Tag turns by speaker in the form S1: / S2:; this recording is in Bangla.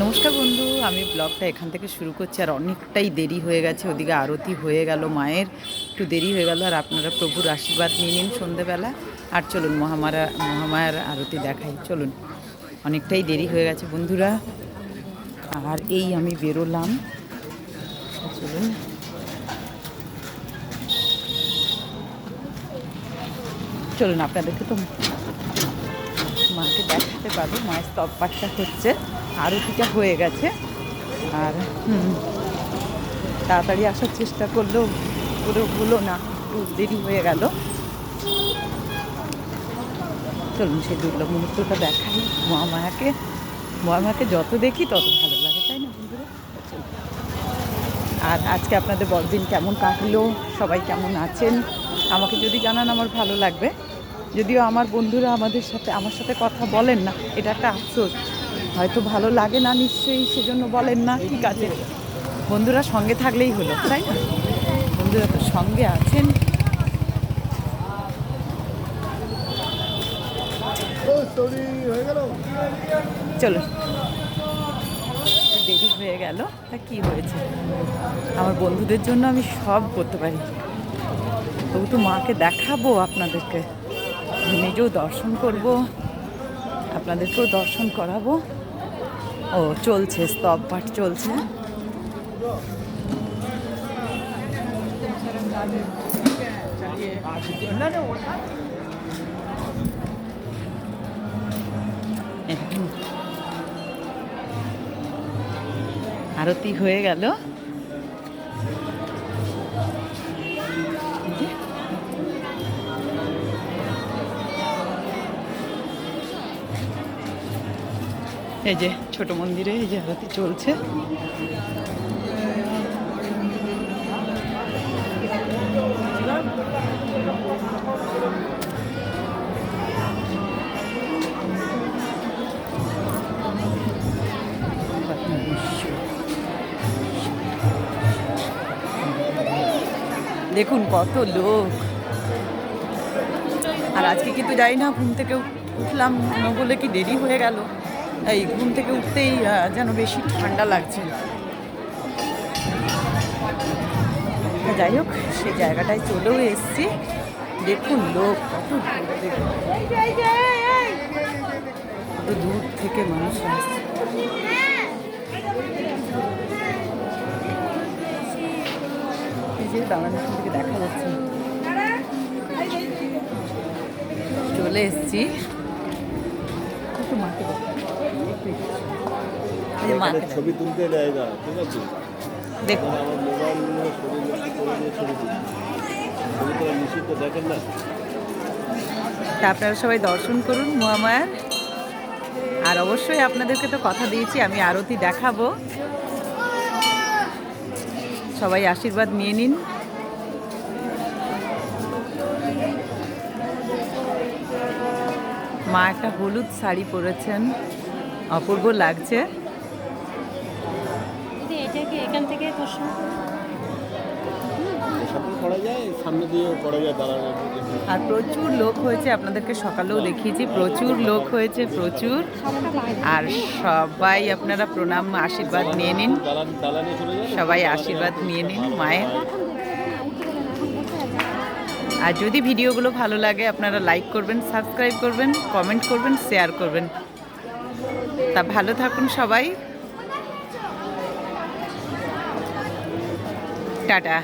S1: নমস্কার বন্ধু, আমি ব্লগটা এখান থেকে শুরু করছি আর অনেকটাই দেরি হয়ে গেছে, ওদিকে আরতি হয়ে গেল মায়ের, একটু দেরি হয়ে গেল আর আপনারা প্রভুর আশীর্বাদ নিয়ে নিন সন্ধেবেলা। আর চলুন মহামারা, মহামায়ার আরতি দেখাই, চলুন। অনেকটাই দেরি হয়ে গেছে বন্ধুরা। আর এই আমি বেরোলাম। চলুন। চলুন, আপনাদেরকে তো মাকে দেখাতে পারব, মায়ের স্তব পাঠটা হচ্ছে। আরতিটা হয়ে গেছে। আর তাড়াতাড়ি আসার চেষ্টা করলেও পুরো হলো না, একটু দেরি হয়ে গেল। চলুন সেই দুর্লভ মুহূর্তটা দেখাই মহামায়াকে। মহামায়াকে যত দেখি তত ভালো লাগে, তাই না বন্ধুরা। আর আজকে আপনাদের বড়দিন কেমন কাটলো? সবাই কেমন আছেন? আমাকে যদি জানান আমার ভালো লাগবে। যদিও আমার বন্ধুরা আমাদের সাথে, আমার সাথে কথা বলেন না, এটা একটা আফসোস। হয়তো ভালো লাগে না নিশ্চয়ই, সেজন্য বলেন না, ঠিক আছে। বন্ধুরা সঙ্গে থাকলেই হলো, তাই না? বন্ধুরা তো সঙ্গে আছেন। চলো। দেরি হয়ে গেল, তা কি হয়েছে? আমার বন্ধুদের জন্য আমি সব করতে পারি। তবু তো মাকে দেখাবো আপনাদেরকে। নিজেও দর্শন করব, আপনাদেরকেও দর্শন করাবো। ও চলছে স্তব পাঠ চলছে। আরতি হয়ে গেল। এই যে ছোট মন্দিরে এই যে আরতি চলছে। দেখুন কত লোক। আর আজকে কিন্তু যাই না, ঘুম থেকে উঠলাম। বলে কি দেরি হয়ে গেল? এই ঘুম থেকে উঠতেই যেন বেশি ঠান্ডা লাগছে। যাই হোক সেই জায়গাটায় চলেও এসছি। দেখুন লোক কত দূর থেকে। মানুষ আসছে। দেখা যাচ্ছে। চলে এসছি। একটু মাকে
S2: ছবি তুলতে দেয় না ঠিক আছে?
S1: দেখুন।
S2: দেখেন না?
S1: তা আপনারা সবাই দর্শন করুন মহামায়ার। আর অবশ্যই আপনাদেরকে তো কথা দিয়েছি আমি আরতি দেখাবো। সবাই আশীর্বাদ নিয়ে নিন। মা একটা হলুদ শাড়ি পরেছেন। অপূর্ব লাগছে।
S3: এটাকে এখান থেকে দর্শন করুন।
S2: এসবও করা যায়? সামনে দিয়েও করা যায় দাঁড়ানো
S1: আর প্রচুর লোক হয়েছে আপনাদেরকে সকালেও দেখিয়েছি প্রচুর লোক হয়েছে প্রচুর। আর সবাই আপনারা প্রণাম আশীর্বাদ নিয়ে নিন। সবাই আশীর্বাদ নিয়ে নিন মায়ের। আর যদি ভিডিওগুলো ভালো লাগে, আপনারা লাইক করবেন সাবস্ক্রাইব করবেন কমেন্ট করবেন শেয়ার করবেন। তা ভালো থাকুন সবাই। টাটা।